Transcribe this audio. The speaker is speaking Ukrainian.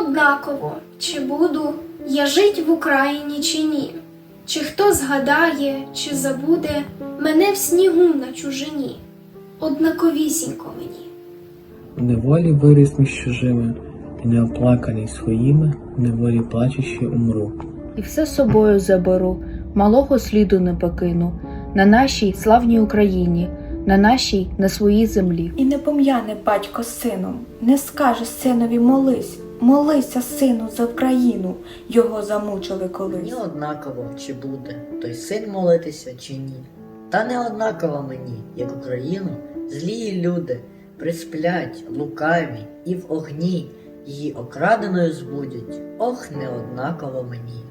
однаково, чи буду я жить в Україні чи ні, чи хто згадає, чи забуде мене в снігу на чужині, однаковісінько мені. В неволі виріс між чужими, і неоплаканий своїми, в неволі плачучи умру. І все собою заберу, малого сліду не покину, на нашій славній Україні, на нашій, на своїй землі. І не пом'яне батько з сином, не скаже синові молись, молися, сину, за Україну, його замучили колись. Мені однаково, чи буде той син молитися, чи ні. Та не однаково мені, як Україну, злії люди присплять, лукаві і в огні її окраденою збудять. Ох, не однаково мені.